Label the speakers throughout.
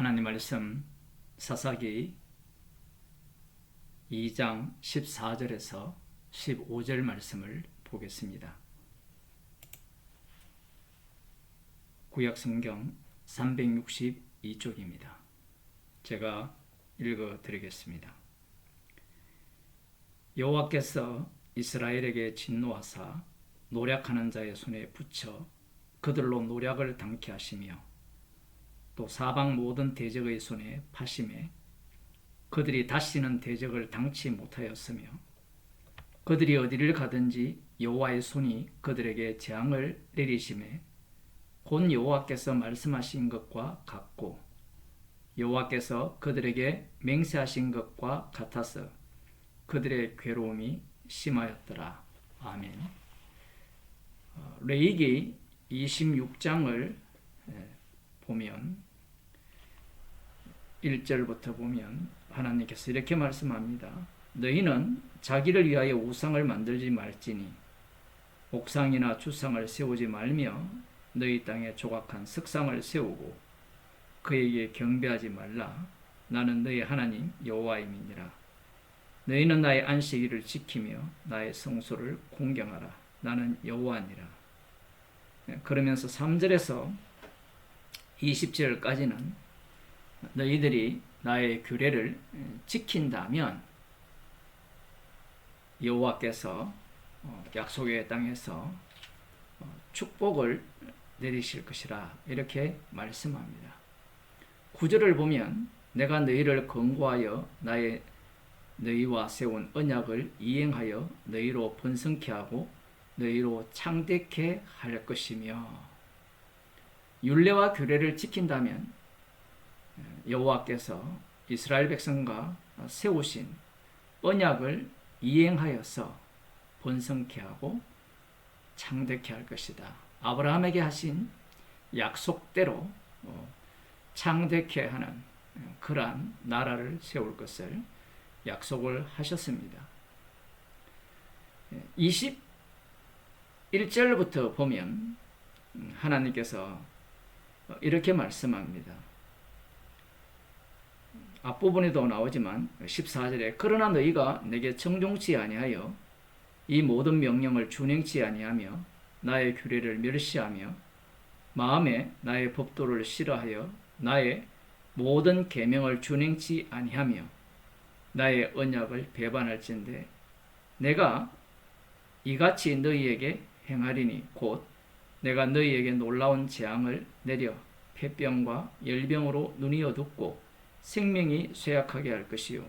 Speaker 1: 하나님 말씀 사사기 2장 14절에서 15절 말씀을 보겠습니다. 구약 성경 362쪽입니다. 제가 읽어 드리겠습니다. 여호와께서 이스라엘에게 진노하사 노략하는 자의 손에 붙여 그들로 노략을 당케 하시며 또 사방 모든 대적의 손에 파심에 그들이 다시는 대적을 당치 못하였으며 그들이 어디를 가든지 여호와의 손이 그들에게 재앙을 내리심에 곧 여호와께서 말씀하신 것과 같고 여호와께서 그들에게 맹세하신 것과 같아서 그들의 괴로움이 심하였더라. 아멘. 어, 레이기 26장을 보면 1절부터 보면 하나님께서 이렇게 말씀합니다. 너희는 자기를 위하여 우상을 만들지 말지니 옥상이나 주상을 세우지 말며 너희 땅에 조각한 석상을 세우고 그에게 경배하지 말라. 나는 너희 하나님 여호와임이니라. 너희는 나의 안식일을 지키며 나의 성소를 공경하라. 나는 여호와니라. 그러면서 3절에서 20절까지는 너희들이 나의 규례를 지킨다면 여호와께서 어, 약속의 땅에서 어, 축복을 내리실 것이라 이렇게 말씀합니다. 구절을 보면 내가 너희를 권고하여 나의 너희와 세운 언약을 이행하여 너희로 번성케 하고 너희로 창대케 할 것이며 율례와 규례를 지킨다면 여호와께서 이스라엘 백성과 세우신 언약을 이행하여서 번성케 하고 창대케 할 것이다. 아브라함에게 하신 약속대로 어, 창대케 하는 그러한 나라를 세울 것을 약속을 하셨습니다. 21절부터 보면 하나님께서 이렇게 말씀합니다. 앞부분에도 나오지만 14절에 그러나 너희가 내게 청종치 아니하여 이 모든 명령을 준행치 아니하며 나의 규례를 멸시하며 마음에 나의 법도를 싫어하여 나의 모든 계명을 준행치 아니하며 나의 언약을 배반할진대 내가 이같이 너희에게 행하리니 곧 내가 너희에게 놀라운 재앙을 내려 폐병과 열병으로 눈이 어둡고 생명이 쇠약하게 할 것이요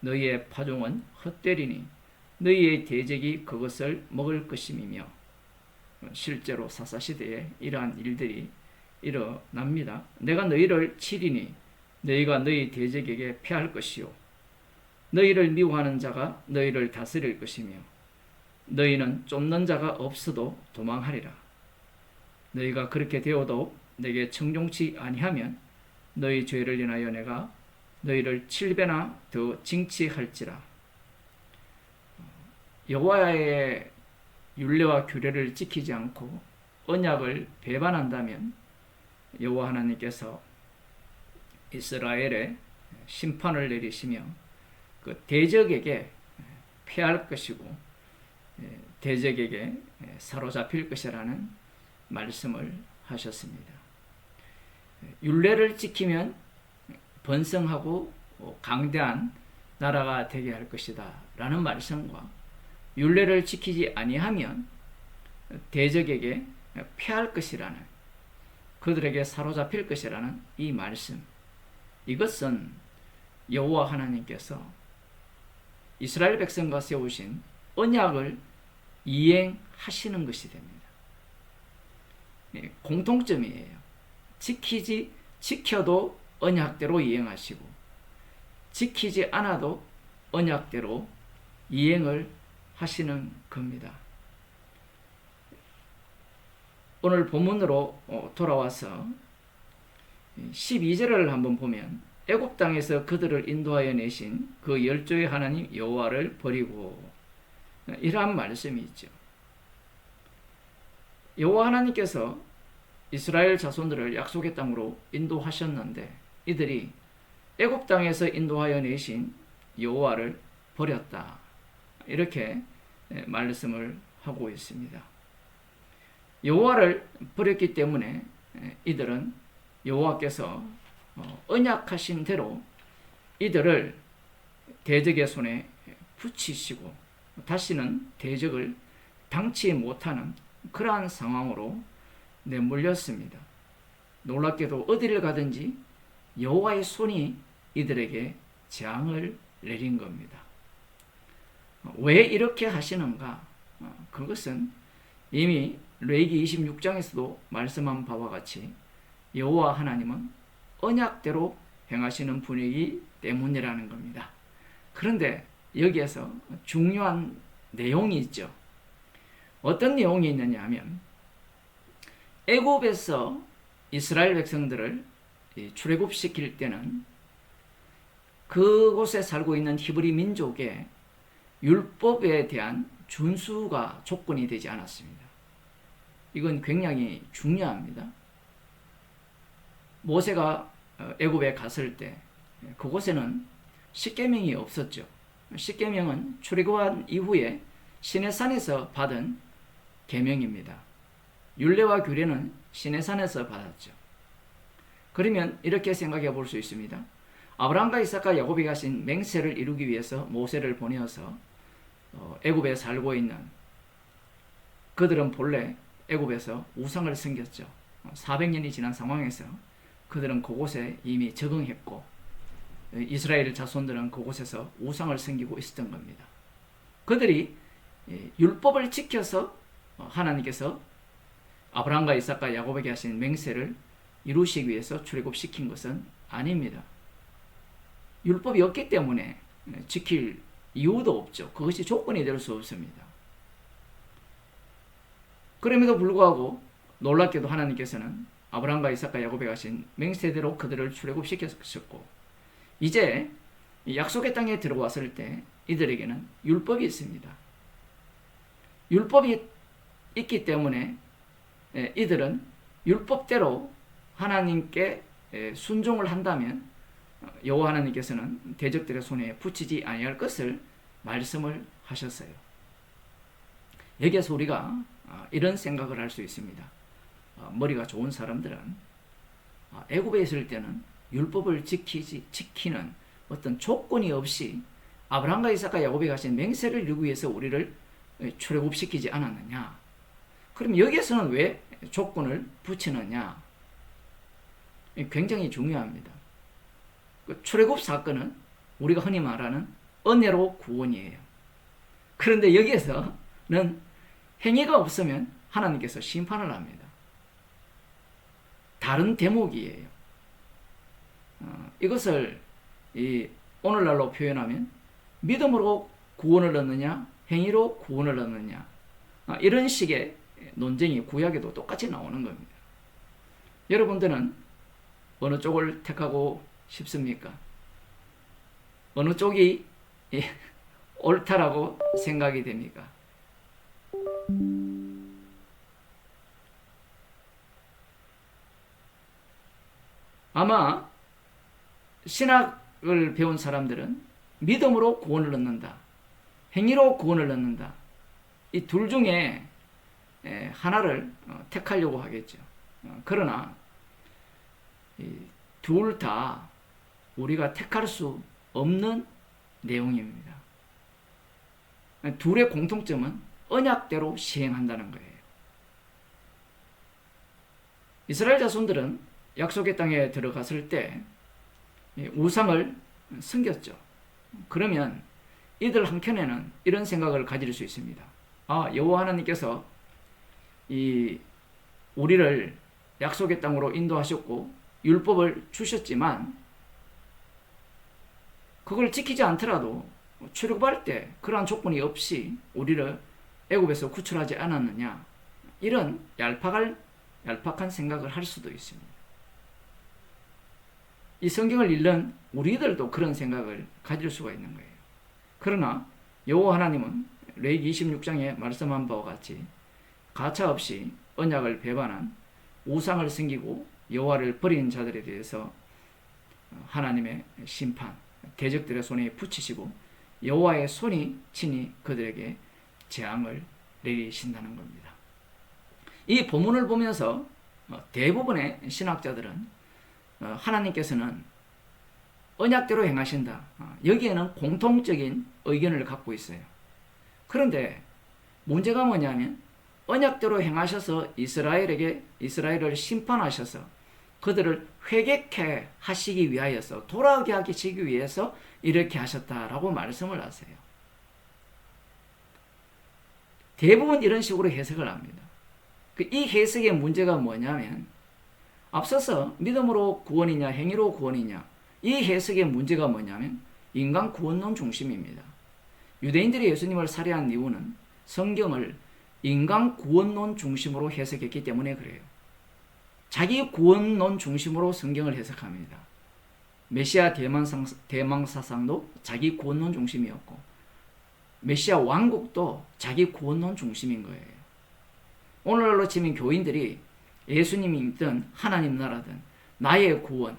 Speaker 1: 너희의 파종은 헛되리니 너희의 대적이 그것을 먹을 것임이며 실제로 사사시대에 이러한 일들이 일어납니다. 내가 너희를 치리니 너희가 너희 대적에게 패할 것이요 너희를 미워하는 자가 너희를 다스릴 것이며 너희는 쫓는 자가 없어도 도망하리라. 너희가 그렇게 되어도 내게 청종치 아니하면 너희 죄를 인하여 내가 너희를 칠배나 더 징치할지라. 여호와의 율례와 규례를 지키지 않고 언약을 배반한다면 여호와 하나님께서 이스라엘에 심판을 내리시며 그 대적에게 패할 것이고 대적에게 사로잡힐 것이라는 말씀을 하셨습니다. 율례를 지키면 번성하고 강대한 나라가 되게 할 것이다 라는 말씀과 율례를 지키지 아니하면 대적에게 패할 것이라는 그들에게 사로잡힐 것이라는 이 말씀 이것은 여호와 하나님께서 이스라엘 백성과 세우신 언약을 이행하시는 것이 됩니다. 예, 공통점이에요. 지키지 지켜도 언약대로 이행하시고 지키지 않아도 언약대로 이행을 하시는 겁니다. 오늘 본문으로 어, 돌아와서 12절을 한번 보면 애굽 땅에서 그들을 인도하여 내신 그 열조의 하나님 여호와를 버리고 이러한 말씀이 있죠. 여호와 하나님께서 이스라엘 자손들을 약속의 땅으로 인도하셨는데 이들이 애굽 땅에서 인도하여 내신 여호와를 버렸다. 이렇게 예, 말씀을 하고 있습니다. 여호와를 버렸기 때문에 예, 이들은 여호와께서 어, 언약하신 대로 이들을 대적의 손에 붙이시고 다시는 대적을 당치 못하는 그러한 상황으로 내몰렸습니다. 놀랍게도 어디를 가든지 여호와의 손이 이들에게 재앙을 내린 겁니다. 왜 이렇게 하시는가? 어, 그것은 이미 레이기 26장에서도 말씀한 바와 같이 여호와 하나님은 언약대로 행하시는 분이기 때문이라는 겁니다. 그런데 여기에서 중요한 내용이 있죠. 어떤 내용이 있느냐 하면 애굽에서 이스라엘 백성들을 출애굽시킬 때는 그곳에 살고 있는 히브리 민족의 율법에 대한 준수가 조건이 되지 않았습니다. 이건 굉장히 중요합니다. 모세가 어, 애굽에 갔을 때 그곳에는 십계명이 없었죠. 십계명은 출애굽한 이후에 시내산에서 받은 계명입니다. 율례와 규례는 시내산에서 받았죠. 그러면 이렇게 생각해 볼 수 있습니다. 아브라함과 이삭과 야곱이 가신 맹세를 이루기 위해서 모세를 보내어서 어, 애굽에 살고 있는 그들은 본래 애굽에서 우상을 섬겼죠. 400년이 지난 상황에서 그들은 그곳에 이미 적응했고 이스라엘 자손들은 그곳에서 우상을 섬기고 있었던 겁니다. 그들이 예, 율법을 지켜서 어, 하나님께서 아브라함과 이삭과 야곱에게 하신 맹세를 이루시기 위해서 출애굽시킨 것은 아닙니다. 율법이 없기 때문에 예, 지킬 이유도 없죠. 그것이 조건이 될 수 없습니다. 그럼에도 불구하고 놀랍게도 하나님께서는 아브라함과 이삭과 야곱에 가신 맹세대로 그들을 출애굽시켰었고 이제 약속의 땅에 들어왔을 때 이들에게는 율법이 있습니다. 율법이 있기 때문에 예, 이들은 율법대로 하나님께 예, 순종을 한다면 어, 여호와 하나님께서는 대적들의 손에 붙이지 아니할 것을 말씀을 하셨어요. 여기에서 우리가 아, 이런 생각을 할 수 있습니다. 아, 머리가 좋은 사람들은 아, 애굽에 있을 때는 율법을 지키지 지키는 어떤 조건이 없이 아브라함과 이삭과 야곱이 가신 맹세를 이루기 위해서 우리를 출애굽시키지 않았느냐? 그럼 여기에서는 왜 조건을 붙이느냐? 굉장히 중요합니다. 그 출애굽 사건은 우리가 흔히 말하는 은혜로 구원이에요. 그런데 여기에서는 행위가 없으면 하나님께서 심판을 합니다. 다른 대목이에요. 어, 이것을 오늘날로 표현하면 믿음으로 구원을 얻느냐, 행위로 구원을 얻느냐, 어, 이런 식의 논쟁이 구약에도 똑같이 나오는 겁니다. 여러분들은 어느 쪽을 택하고 싶습니까? 어느 쪽이 옳다라고 생각이 됩니까? 아마 신학을 배운 사람들은 믿음으로 구원을 얻는다. 행위로 구원을 얻는다. 이 둘 중에 하나를 어, 택하려고 하겠죠. 어, 그러나 둘 다 우리가 택할 수 없는 내용입니다. 둘의 공통점은 언약대로 시행한다는 거예요. 이스라엘 자손들은 약속의 땅에 들어갔을 때 우상을 숨겼죠. 그러면 이들 한켠에는 이런 생각을 가질 수 있습니다. 아, 여호와 하나님께서 이 우리를 약속의 땅으로 인도하셨고 율법을 주셨지만 그걸 지키지 않더라도 출애굽할 때 그러한 조건이 없이 우리를 애굽에서 구출하지 않았느냐 이런 얄팍할 얄팍한 생각을 할 수도 있습니다. 이 성경을 읽는 우리들도 그런 생각을 가질 수가 있는 거예요. 그러나 여호와 하나님은 레이기 26장에 말씀한 바와 같이 가차 없이 언약을 배반한 우상을 섬기고 여호와를 버린 자들에 대해서 하나님의 심판, 대적들의 손에 붙이시고 여호와의 손이 친히 그들에게 재앙을 내리신다는 겁니다. 이 본문을 보면서 어, 대부분의 신학자들은 어, 하나님께서는 언약대로 행하신다. 어, 여기에는 공통적인 의견을 갖고 있어요. 그런데 문제가 뭐냐면 언약대로 행하셔서 이스라엘에게 이스라엘을 심판하셔서 그들을 회개케 하시기 위하여서 돌아오게 하시기 위해서 이렇게 하셨다라고 말씀을 하세요. 대부분 이런 식으로 해석을 합니다. 그이 해석의 문제가 뭐냐면 앞서서 믿음으로 구원이냐 행위로 구원이냐 이 해석의 문제가 뭐냐면 인간 구원론 중심입니다. 유대인들이 예수님을 살해한 이유는 성경을 인간 구원론 중심으로 해석했기 때문에 그래요. 자기 구원론 중심으로 성경을 해석합니다. 메시아 대망상, 대망사상도 자기 구원론 중심이었고 메시아 왕국도 자기 구원론 중심인 거예요. 오늘날로 치면 교인들이 예수님이든 하나님 나라든 나의 구원,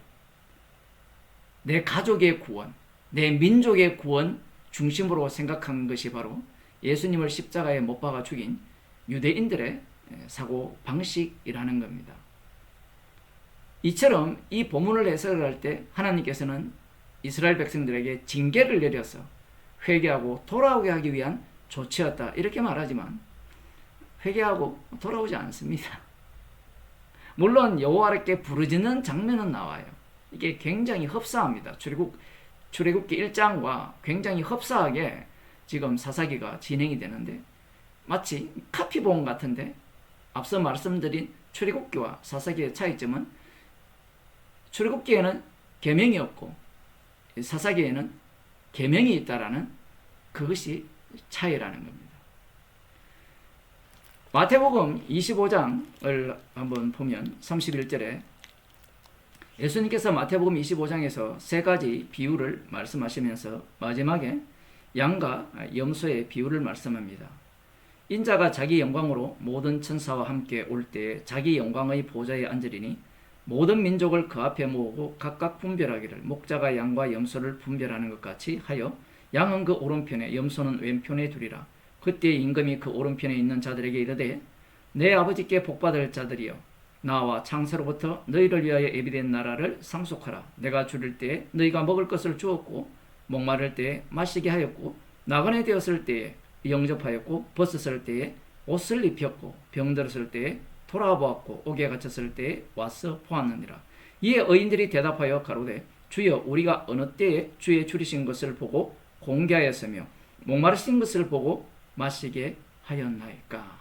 Speaker 1: 내 가족의 구원, 내 민족의 구원 중심으로 생각한 것이 바로 예수님을 십자가에 못 박아 죽인 유대인들의 사고 방식이라는 겁니다. 이처럼 이 본문을 해석을 할 때 하나님께서는 이스라엘 백성들에게 징계를 내려서 회개하고 돌아오게 하기 위한 조치였다. 이렇게 말하지만 회개하고 돌아오지 않습니다. 물론 여호와께 부르짖는 장면은 나와요. 이게 굉장히 흡사합니다. 출애굽 출애굽기 1장과 굉장히 흡사하게 지금 사사기가 진행이 되는데 마치 카피본 같은데 앞서 말씀드린 출애굽기와 사사기의 차이점은 출애굽기에는 계명이 없고 사사기에는 계명이 있다라는 그것이 차이라는 겁니다. 마태복음 25장을 한번 보면 31절에 예수님께서 마태복음 25장에서 세 가지 비유를 말씀하시면서 마지막에 양과 염소의 비유를 말씀합니다. 인자가 자기 영광으로 모든 천사와 함께 올 때에 자기 영광의 보좌에 앉으리니 모든 민족을 그 앞에 모으고 각각 분별하기를 목자가 양과 염소를 분별하는 것 같이 하여 양은 그 오른편에 염소는 왼편에 두리라. 그때 임금이 그 오른편에 있는 자들에게 이르되 내 아버지께 복받을 자들이여 나와 창세로부터 너희를 위하여 예비된 나라를 상속하라. 내가 줄일 때에 너희가 먹을 것을 주었고 목마를 때에 마시게 하였고 나그네 되었을 때에 영접하였고 벗었을 때에 옷을 입혔고 병들었을 때에 돌아 보았고 옥에 갇혔을 때에 와서 보았느니라. 이에 의인들이 대답하여 가로되 주여 우리가 어느 때에 주의 줄이신 것을 보고 공개하였으며 목마르신 것을 보고 마시게 하였나이까.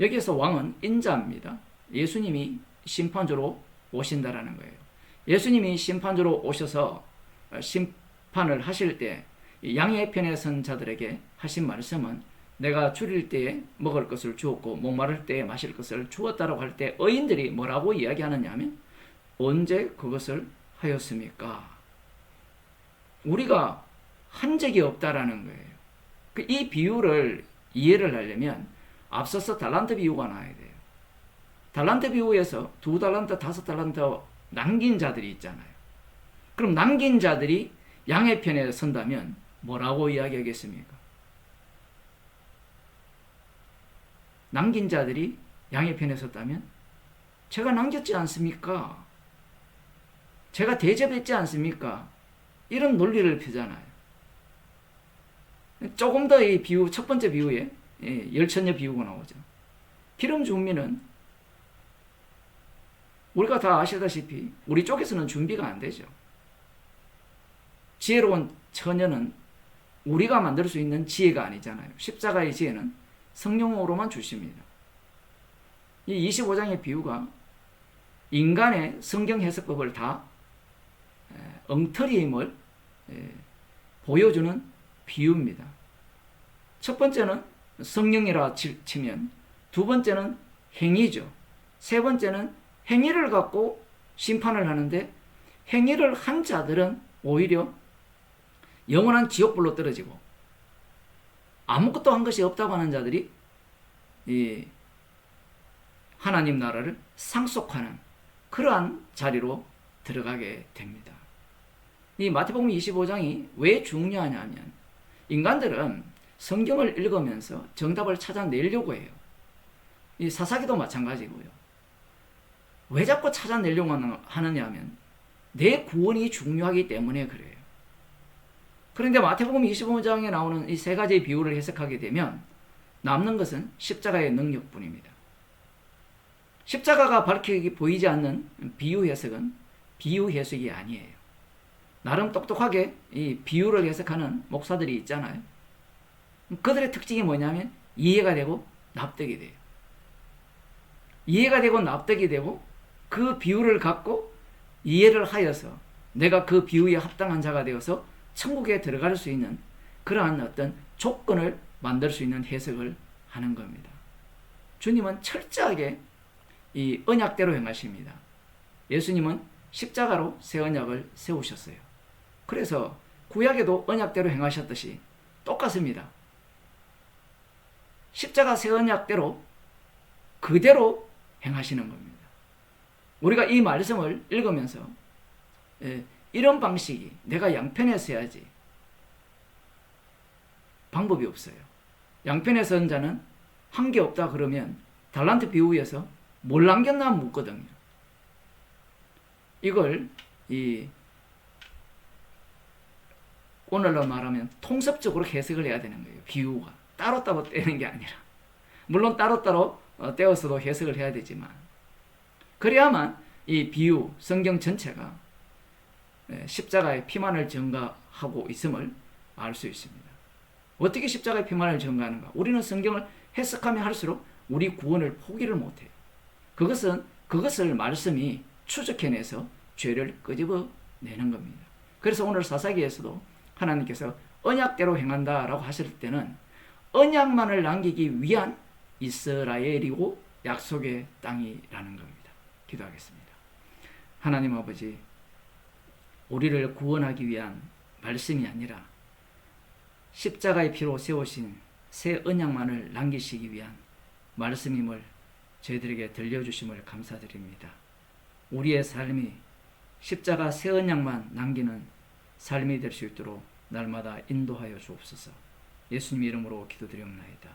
Speaker 1: 여기에서 왕은 인자입니다. 예수님이 심판주로 오신다라는 거예요. 예수님이 심판주로 오셔서 심판을 하실 때 양의 편에 선 자들에게 하신 말씀은 내가 줄일 때에 먹을 것을 주었고 목마를 때에 마실 것을 주었다라고 할때 의인들이 뭐라고 이야기하느냐 하면 언제 그것을 하였습니까? 우리가 한 적이 없다라는 거예요. 그이 비유를 이해를 하려면 앞서서 달란트 비유가 나와야 돼요. 달란트 비유에서 두 달란트, 다섯 달란트 남긴 자들이 있잖아요. 그럼 남긴 자들이 양의 편에 선다면 뭐라고 이야기하겠습니까? 남긴 자들이 양의 편에 섰다면 제가 남겼지 않습니까? 제가 대접했지 않습니까? 이런 논리를 펴잖아요. 조금 더 이 비유, 첫 번째 비유에 예, 열천녀 비유가 나오죠. 기름 준비는 우리가 다 아시다시피 우리 쪽에서는 준비가 안 되죠. 지혜로운 처녀는 우리가 만들 수 있는 지혜가 아니잖아요. 십자가의 지혜는 성령으로만 주십니다. 이 25장의 비유가 인간의 성경 해석법을 다 엉터리임을 보여주는 비유입니다. 첫 번째는 성령이라 치면 두 번째는 행위죠. 세 번째는 행위를 갖고 심판을 하는데 행위를 한 자들은 오히려 영원한 지옥불로 떨어지고 아무것도 한 것이 없다고 하는 자들이 이 하나님 나라를 상속하는 그러한 자리로 들어가게 됩니다. 이 마태복음 25장이 왜 중요하냐면 인간들은 성경을 읽으면서 정답을 찾아내려고 해요. 이 사사기도 마찬가지고요. 왜 자꾸 찾아내려고 하느냐 하면 내 구원이 중요하기 때문에 그래요. 그런데 마태복음 25장에 나오는 이 세 가지의 비유를 해석하게 되면 남는 것은 십자가의 능력뿐입니다. 십자가가 밝히 보이지 않는 비유 해석은 비유 해석이 아니에요. 나름 똑똑하게 이 비유를 해석하는 목사들이 있잖아요. 그들의 특징이 뭐냐면 이해가 되고 납득이 돼요. 이해가 되고 납득이 되고 그 비유를 갖고 이해를 하여서 내가 그 비유에 합당한 자가 되어서 천국에 들어갈 수 있는 그러한 어떤 조건을 만들 수 있는 해석을 하는 겁니다. 주님은 철저하게 이 언약대로 행하십니다. 예수님은 십자가로 새 언약을 세우셨어요. 그래서 구약에도 언약대로 행하셨듯이 똑같습니다. 십자가 새 언약대로 그대로 행하시는 겁니다. 우리가 이 말씀을 읽으면서 예, 이런 방식이 내가 양편에 서야지 방법이 없어요. 양편에 선 자는 한 게 없다 그러면 달란트 비유에서 뭘 남겼나 묻거든요. 이걸 이 오늘로 말하면 통섭적으로 해석을 해야 되는 거예요. 비유가 따로따로 떼는 게 아니라 물론 따로따로 어, 떼어서도 해석을 해야 되지만 그래야만 이 비유 성경 전체가 예, 십자가의 피만을 증가하고 있음을 알 수 있습니다. 어떻게 십자가의 피만을 증가하는가? 우리는 성경을 해석하면 할수록 우리 구원을 포기를 못해요. 그것은 그것을 말씀이 추적해내서 죄를 끄집어내는 겁니다. 그래서 오늘 사사기에서도 하나님께서 언약대로 행한다라고 하실 때는 언약만을 남기기 위한 이스라엘이고 약속의 땅이라는 겁니다. 기도하겠습니다. 하나님 아버지, 우리를 구원하기 위한 말씀이 아니라 십자가의 피로 세우신 새 언약만을 남기시기 위한 말씀임을 저희들에게 들려주심을 감사드립니다. 우리의 삶이 십자가 새 언약만 남기는 삶이 될 수 있도록 날마다 인도하여 주옵소서. 예수님 이름으로 기도드리옵나이다.